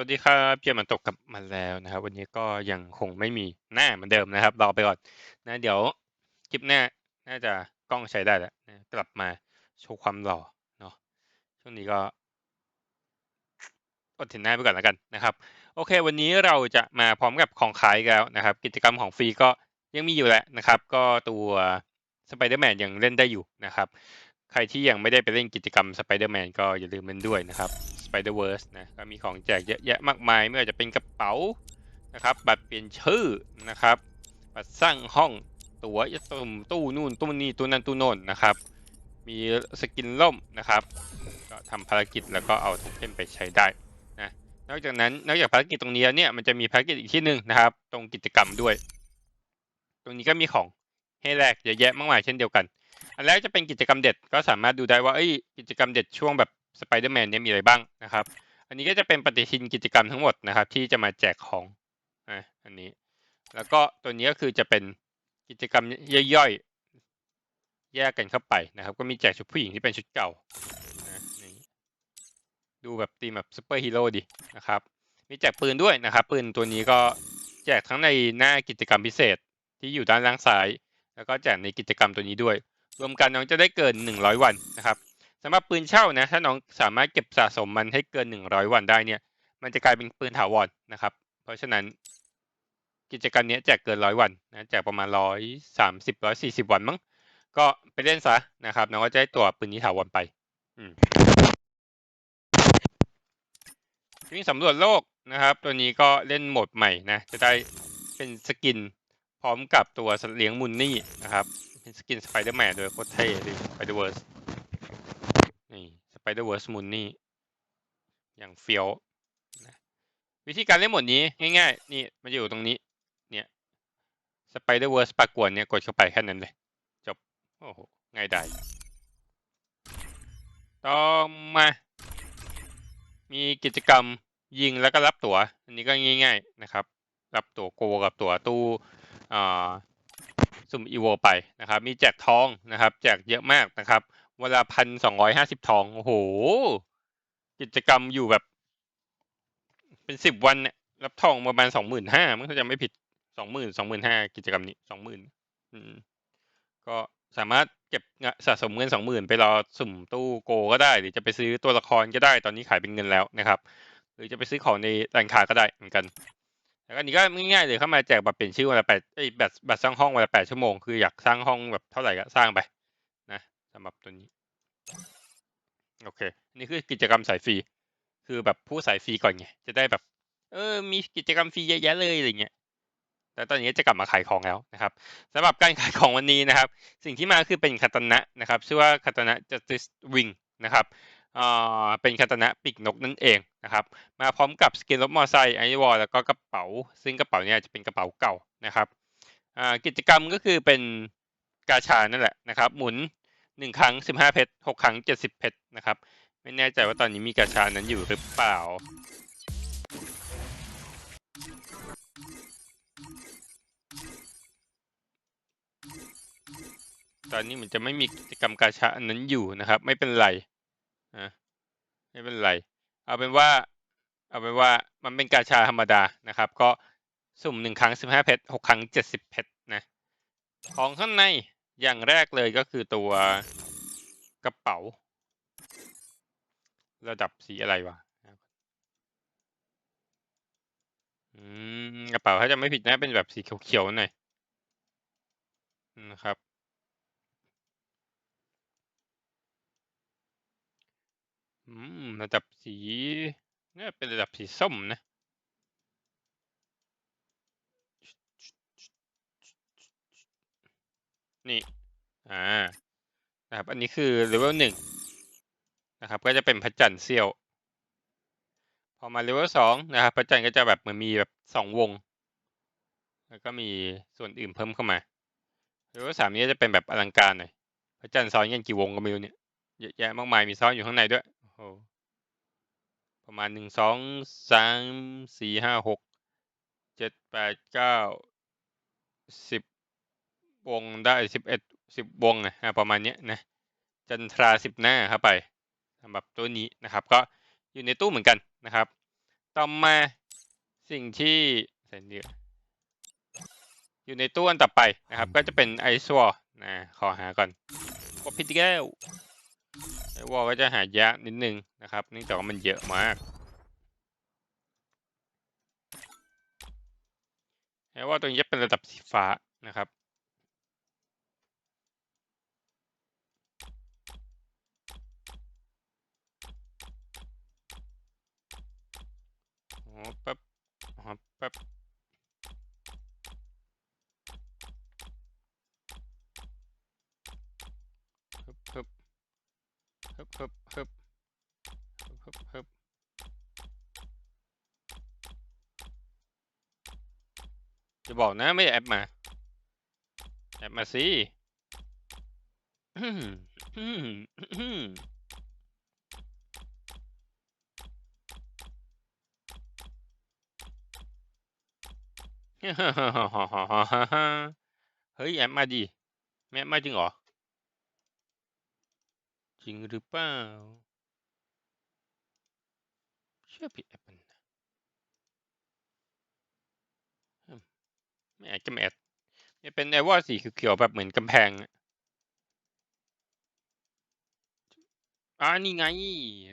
วัสดีครับเกมมันตกกลับมาแล้วนะครับ วันนี้ก็ยังคงไม่มีหน้าเหมือนเดิมนะครับรอไปก่อนนะเดี๋ยวคลิปหน้าน่าจะกล้องใช้ได้แล้วนะกลับมาโชว์ความหล่อเนาะช่วงนี้ก็อดถึงหน้าไปก่อนแล้วกันนะครับ โอเค วันนี้เราจะมาพร้อมกับของขายแล้วนะครับ กิจกรรมของฟรีก็ยังมีอยู่แหละนะครับ ก็ตัวสไปเดอร์แมนยังเล่นได้อยู่นะครับ ใครที่ยังไม่ได้ไปเล่นกิจกรรมสไปเดอร์แมนก็อย่าลืมเล่นด้วยนะครับ Spider-Verse นะก็มีของแจกเยอะแยะมากมาย ไม่ว่าจะเป็นกระเป๋านะครับบัตรเปลี่ยนชื่อนะครับบัตรสร้างห้องตั๋วตุ่มตู้นู่นตู้นี่ตู้นั่นตู้โน่นนะครับ มีสกินล่มนะครับ ก็ทำภารกิจแล้วก็เอาโทเค็นไปใช้ได้นะนอกจากนั้นนอกจากภารกิจตรงนี้แล้วเนี่ยมันจะมีภารกิจอีกที่หนึ่งนะครับ ตรงกิจกรรมด้วย ตรงนี้ก็มีของให้แลกเยอะแยะมากมายเช่นเดียวกัน อันแรกจะเป็นกิจกรรมเด็ดก็สามารถดูได้ว่าเอ้ยกิจกรรมเด็ดช่วงแบบ สไปเดอร์แมนเนี่ยมีอะไรบ้างนะครับ อันนี้ก็จะเป็นปฏิทินกิจกรรมทั้งหมดนะครับ ที่จะมาแจกของอะอันนี้ แล้วก็ตัวนี้ก็คือจะเป็นกิจกรรมย่อยๆแยกกันเข้าไปนะครับ ก็มีแจกชุดผู้หญิงที่เป็นชุดเก่าดูแบบตีมแบบซูเปอร์ฮีโร่ดีนะครับ มีแจกปืนด้วยนะครับ ปืนตัวนี้ก็แจกทั้งในหน้ากิจกรรมพิเศษที่อยู่ด้านล่างซ้าย แล้วก็แจกในกิจกรรมตัวนี้ด้วย รวมกันน้องจะได้เกิน 100 วันนะครับ สำหรับปืนเช่านะถ้าน้องสามารถเก็บสะสมมันให้เกิน100วันได้เนี่ย มันจะกลายเป็นปืนถาวรนะครับ เพราะฉะนั้นกิจกรรมนี้แจกเกินร้อยวันนะแจกประมาณร้อยสามสิบร้อยสี่สิบวันมั้งก็ไปเล่นซะนะครับน้องก็จะได้ตัวปืนนี้ถาวรไปอืมวิ่งสำรวจโลกนะครับ ตัวนี้ก็เล่นโหมดใหม่นะ จะได้เป็นสกินพร้อมกับตัวสัตว์เลี้ยงมุนนี่นะครับ เป็นสกินสไปเดอร์แมนโดยโคตรเท่เลยสไปเดอร์เวิร์ส ไปเดอร์เวิร์สมุนนี่อย่างเฟี้ยววิธีการเล่นหมดนี้ง่ายๆ นี่มันจะอยู่ตรงนี้ เนี่ยสไปเดอร์เวิร์สปากกวนเนี่ยกดเข้าไปแค่นั้นเลย จบ โอ้โห ง่ายได้ต่อมา มีกิจกรรมยิงแล้วก็รับตั๋ว อันนี้ก็ง่ายๆนะครับ รับตั๋วโกกับตั๋วตู้อ่าสุ่มอีโวไปนะครับ มีแจกทองนะครับ แจกเยอะมากนะครับ เวลาพันสองร้อยห้าสิบทอง โอ้โห กิจกรรมอยู่แบบ เป็นสิบวันเนี่ยรับทองประมาณสองหมื่นห้ามันถ้าจะไม่ผิดสองหมื่นสองหมื่นห้ากิจกรรมนี้สองหมื่นก็สามารถเก็บสะสมเงินสองหมื่นไปรอสุ่มตู้โกก็ได้ หรือจะไปซื้อตัวละครก็ได้ ตอนนี้ขายเป็นเงินแล้วนะครับ หรือจะไปซื้อของในร้านค้าก็ได้เหมือนกันแล้วอันนี้ก็ง่ายๆเลยเข้ามาแจกบัตรเปลี่ยนชื่อวันละแปดไอ้บัตรบัตรสร้างห้องวันละแปดชั่วโมงคืออยากสร้างห้องแบบเท่าไหร่ก็สร้างไป สำหรับตัวนี้ โอเค นี่คือกิจกรรมสายฟรี คือแบบผู้สายฟรีก่อนไง จะได้แบบ เออ มีกิจกรรมฟรีเยอะแยะเลยอะไรเงี้ยแต่ตอนนี้จะกลับมาขายของแล้วนะครับสำหรับการขายของวันนี้นะครับ สิ่งที่มาคือเป็นคาตนะนะครับ ชื่อว่าคาตนะ justice wing นะครับอ่าเป็นคาตนะปีกนกนั่นเองนะครับ มาพร้อมกับสกินรถมอเตอร์ไซค์ไอวอลแล้วก็กระเป๋า ซึ่งกระเป๋าเนี่ยจะเป็นกระเป๋าเก่านะครับอ่ากิจกรรมก็คือเป็นกาชานั่นแหละนะครับ หมุน หนึ่งครั้งสิบห้าเพชรหกครั้งเจ็ดสิบเพชรนะครับ ไม่แน่ใจว่าตอนนี้มีกาชานั้นอยู่หรือเปล่า ตอนนี้เหมือนจะไม่มีกิจกรรมกาชาอันนั้นอยู่นะครับ ไม่เป็นไรนะไม่เป็นไร เอาเป็นว่า เอาเป็นว่ามันเป็นกาชาธรรมดานะครับ ก็สุ่มหนึ่งครั้งสิบห้าเพชรหกครั้งเจ็ดสิบเพชรนะ ของข้างใน อย่างแรกเลยก็คือตัวกระเป๋า ระดับสีอะไรวะกระเป๋าถ้าจะไม่ผิดนะเป็นแบบสีเขียวๆหน่อยนะครับ อืมระดับสีเนี่ยเป็นระดับสีส้มนะ นี่ อ่า นะครับ อันนี้คือเลเวลหนึ่งนะครับ ก็จะเป็นพระจันทร์เซี่ยว พอมาเลเวลสองนะครับ พระจันทร์ก็จะแบบเหมือนมีแบบสองวง แล้วก็มีส่วนอื่นเพิ่มเข้ามา เลเวลสามนี้จะเป็นแบบอลังการหน่อย พระจันทร์ซ้อนกันกี่วงก็ไม่รู้เนี่ย เยอะแยะมากมาย มีซ้อนอยู่ข้างในด้วย โอ้โห ประมาณหนึ่งสองสามสี่ห้าหกเจ็ดแปดเก้าสิบ วงได้สิบเอ็ดสิบวงนะประมาณเนี้ยนะจันทราสิบหน้าเข้าไปสำหรับตัวนี้นะครับ ก็อยู่ในตู้เหมือนกันนะครับ ต่อมาสิ่งที่เส้นเดียอยู่ในตู้อันต่อไปนะครับ ก็จะเป็นไอซ์วอนะขอหาก่อนกดผิดอีกแล้วไอวอก็จะหายากนิดนึงนะครับเนื่องจากว่ามันเยอะมากไอวอตัวนี้จะเป็นระดับสีฟ้านะครับ อ๋อแป๊บอ๋อแป๊บฮึบฮึบฮึบฮึบฮึบฮึบฮึบจะบอกนะไม่ได้แอปมา แอปมาสิอืมอืมอืม เฮ้ยแอปมาดิแม่มาจริงเหรอ จริงหรือเปล่า เชื่อผิดแอปมันนะอืมไม่แอดก็ไม่แอดเนี่ยเป็นไอวอสีเขียวๆแบบเหมือนกำแพงอะอ่านี่ไง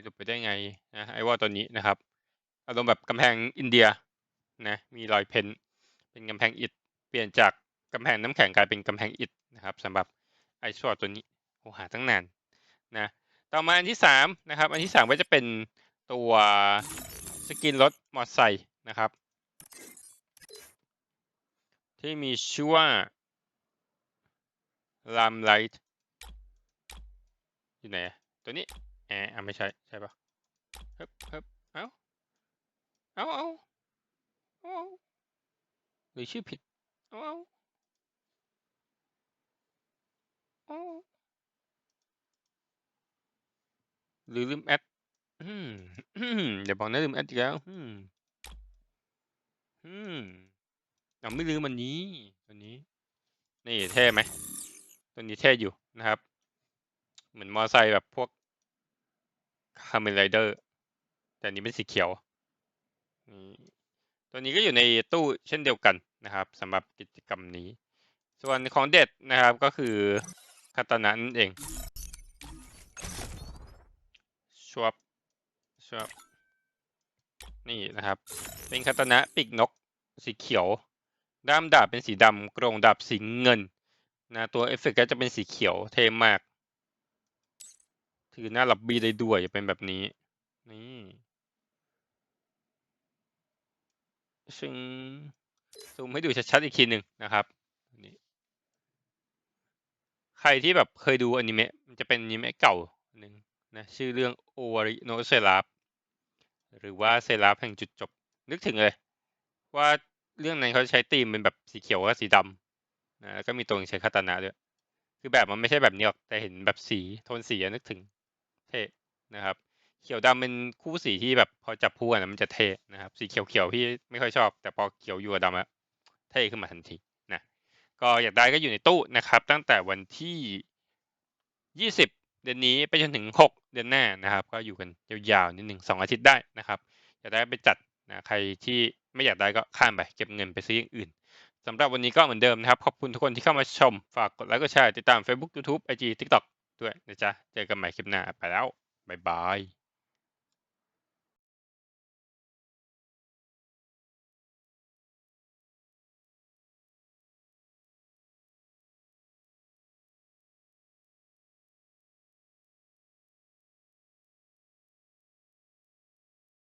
หลุดไปได้ไงนะไอวอตัวนี้นะครับอารมณ์แบบกำแพงอินเดียนะมีรอยเพ้นท์ เป็นกำแพงอิฐ เปลี่ยนจากกำแพงน้ำแข็งกลายเป็นกำแพงอิฐนะครับสำหรับไอชวตัวนี้โอหาตั้งนานนะต่อมาอันที่สามนะครับอันที่สามก็จะเป็นตัวสกินรถมอเตอร์ไซค์นะครับ ที่มีชื่อว่าลามไลท์อยู่ไหนอะตัวนี้แอะอะไม่ใช่ใช่ปะเฮ้บเฮ้บเอ้าเอ้าเอ้าเอ้า หรือชื่อผิดเอ้าเอ้าเอ้าหรือลืมแอดอืมอืมอย่าบอกนะลืมแอดอีกแล้วอืมอืมเราไม่ลืมมันนี้ตัวนี้ นี่เท่ไหมตัวนี้เท่อยู่นะครับ เหมือนมอไซค์แบบพวกคาเมนไรเดอร์ แต่อันนี้เป็นสีเขียวนี่ ตัวนี้ก็อยู่ในตู้เช่นเดียวกันนะครับสำหรับกิจกรรมนี้ ส่วนของเด็ดนะครับก็คือคาตานะนั่นเองชวบชวบนี่นะครับ เป็นคาตานะปีกนกสีเขียว ด้ามดาบเป็นสีดำกรงดาบสีเงินนะตัวเอฟเฟกต์ก็จะเป็นสีเขียวเท่มาก ถือหน้าลับบีได้ด้วยจะเป็นแบบนี้ นี่ ซึ่งซูมให้ดูชัดๆอีกทีหนึ่งนะครับนี่ใครที่แบบเคยดูอนิเมะมันจะเป็นอนิเมะเก่าหนึ่งนะชื่อเรื่องโอวาริโนเซราฟหรือว่าเซราฟแห่งจุดจบ นึกถึงเลย ว่าเรื่องนั้นเขาใช้ธีมเป็นแบบสีเขียวกับสีดำนะแล้วก็มีตัวใช้คาตานะด้วย คือแบบมันไม่ใช่แบบนี้หรอกแต่เห็นแบบสีโทนสีนึกถึงเท่นะครับ เขียวดำเป็นคู่สีที่แบบพอจับคู่กันนะมันจะเท่นะครับ สีเขียวเขียวพี่ไม่ค่อยชอบ แต่พอเขียวอยู่กับดำอะเท่ขึ้นมาทันทีนะก็อยากได้ก็อยู่ในตู้นะครับ ตั้งแต่วันที่ยี่สิบเดือนนี้ไปจนถึงหกเดือนหน้านะครับ ก็อยู่กันยาวๆนิดหนึ่งสองอาทิตย์ได้นะครับอยากได้ไปจัดนะใครที่ไม่อยากได้ก็ข้ามไปเก็บเงินไปซื้ออย่างอื่นสำหรับวันนี้ก็เหมือนเดิมนะครับ ขอบคุณทุกคนที่เข้ามาชม ฝากกดไลค์กดแชร์ติดตาม Facebook YouTube IG TikTok ด้วยนะจ๊ะ เจอกันใหม่คลิปหน้าไปแล้ว บ๊ายบาย